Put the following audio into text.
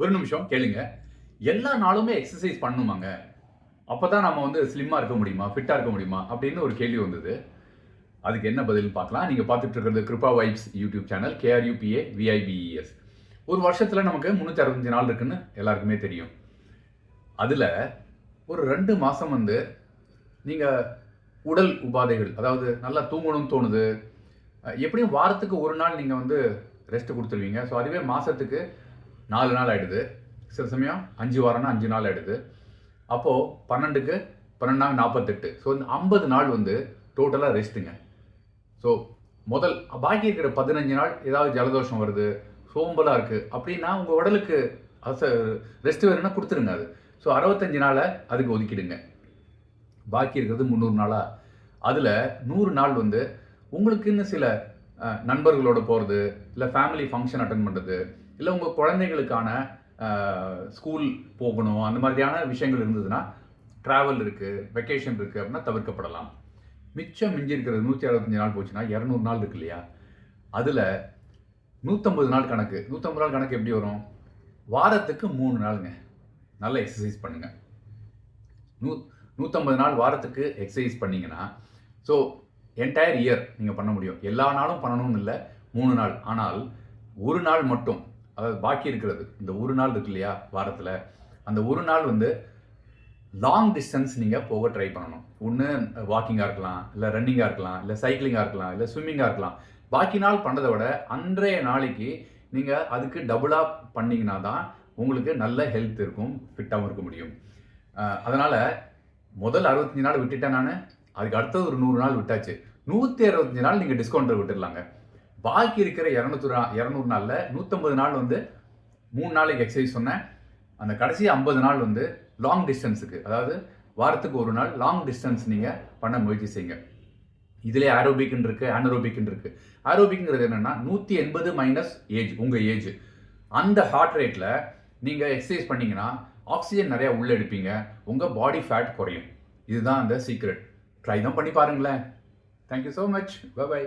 ஒரு நிமிஷம் கேளுங்க. எல்லா நாளுமே எக்ஸசைஸ் அப்போ தான் நம்ம வந்து ஸ்லிம்மாக இருக்க முடியுமா ஃபிட்டாக இருக்க முடியுமா அப்படின்னு ஒரு கேள்வி வந்தது. அதுக்கு என்ன பதில் பார்க்கலாம். நீங்கள் பார்த்துட்டு இருக்கிறது Kiruba vibes YouTube channel K R U B A V I B E S ஒரு வருஷத்தில் நமக்கு முந்நூற்றி அறுபத்தஞ்சு நாள் இருக்குன்னு எல்லாருக்குமே தெரியும். அதில் ஒரு ரெண்டு மாதம் வந்து நீங்கள் உடல் உபாதைகள் அதாவது நல்லா தூங்கணும்னு தோணுது எப்படியும் வாரத்துக்கு ஒரு நாள் நீங்கள் வந்து ரெஸ்ட் கொடுத்துருவீங்க. ஸோ அதுவே மாதத்துக்கு நாலு நாள் ஆகிடுது சில சமயம் அஞ்சு வாரம்னா அஞ்சு நாள் ஆகிடுது அப்போது பன்னெண்டுக்கு பன்னெண்டாம் நாற்பத்தெட்டு ஸோ இந்த ஐம்பது நாள் வந்து டோட்டலாக ரெஸ்ட்டுங்க ஸோ முதல் பாக்கி இருக்கிற பதினஞ்சு நாள் ஏதாவது ஜலதோஷம் வருது சோம்பலாக இருக்குது அப்படின்னா உங்கள் உடலுக்கு அச ரெஸ்ட் வேணும்னா கொடுத்துருங்க அது. ஸோ அறுபத்தஞ்சு நாளை அதுக்கு ஒதுக்கிடுங்க. பாக்கி இருக்கிறது முந்நூறு நாளாக அதில் நூறு நாள் வந்து உங்களுக்குன்னு சில நண்பர்களோட போகிறது இல்லை ஃபேமிலி ஃபங்க்ஷன் அட்டன் பண்ணுறது இல்லை உங்கள் குழந்தைகளுக்கான ஸ்கூல் போகணும் அந்த மாதிரியான விஷயங்கள் இருந்ததுன்னா ட்ராவல் இருக்குது வெக்கேஷன் இருக்குது அப்படின்னா தவிர்க்கப்படலாம். மிச்சம் மிஞ்சி இருக்கிறது நூற்றி அறுபத்தஞ்சு நாள் போச்சுன்னா இரநூறு நாள் இருக்கு இல்லையா? அதில் நூற்றம்பது நாள் கணக்கு. நூற்றம்பது நாள் கணக்கு எப்படி வரும்? வாரத்துக்கு மூணு நாளுங்க. நல்ல எக்ஸசைஸ் பண்ணுங்கள் நூ நூற்றம்பது நாள் வாரத்துக்கு எக்ஸசைஸ் பண்ணிங்கன்னா ஸோ என்டையர் இயர் நீங்கள் பண்ண முடியும். எல்லா நாளும் பண்ணணும்னு இல்லை மூணு நாள். ஆனால் ஒரு நாள் மட்டும் அதாவது பாக்கி இருக்கிறது இந்த ஒரு நாள் இருக்கு இல்லையா வாரத்தில் அந்த ஒரு நாள் வந்து லாங் டிஸ்டன்ஸ் நீங்கள் போக ட்ரை பண்ணணும். ஒன்று வாக்கிங்காக இருக்கலாம் இல்லை ரன்னிங்காக இருக்கலாம் இல்லை சைக்கிளிங்காக இருக்கலாம் இல்லை ஸ்விம்மிங்காக இருக்கலாம். பாக்கி நாள் பண்ணதை விட அன்றைய நாளைக்கு நீங்கள் அதுக்கு டபுளாக பண்ணீங்கன்னா தான் உங்களுக்கு நல்ல ஹெல்த் இருக்கும் ஃபிட்டாகவும் இருக்க முடியும். அதனால் முதல் அறுபத்தஞ்சு நாள் விட்டுட்டேன் நான் அதுக்கு அடுத்தது ஒரு நூறு நாள் விட்டாச்சு. நூற்றி அறுபத்தஞ்சு நாள் நீங்கள் டிஸ்கவுண்ட் விட்டுடலாங்க. பாக்கி இருக்கிற இரநூத்தி இரநூறு நாளில் நூற்றம்பது நாள் வந்து மூணு நாளைக்கு எக்ஸசைஸ் சொன்னேன். அந்த கடைசி ஐம்பது நாள் வந்து லாங் டிஸ்டன்ஸுக்கு அதாவது வாரத்துக்கு ஒரு நாள் லாங் டிஸ்டன்ஸ் நீங்கள் பண்ண முயற்சி செய்யுங்க. இதிலே ஆரோபிக்னு இருக்கு அனரோபிக்னு இருக்கு. ஆரோபிக்ங்கிறது என்னென்னா நூற்றி எண்பது மைனஸ் ஏஜ் உங்கள் ஏஜ் அந்த ஹார்ட் ரேட்டில் நீங்கள் எக்ஸசைஸ் பண்ணிங்கன்னா ஆக்சிஜன் நிறையா உள்ளே எடுப்பீங்க உங்கள் பாடி ஃபேட் குறையும். இதுதான் அந்த சீக்ரெட் ட்ரை தான் பண்ணி பாருங்களேன். Thank you so much by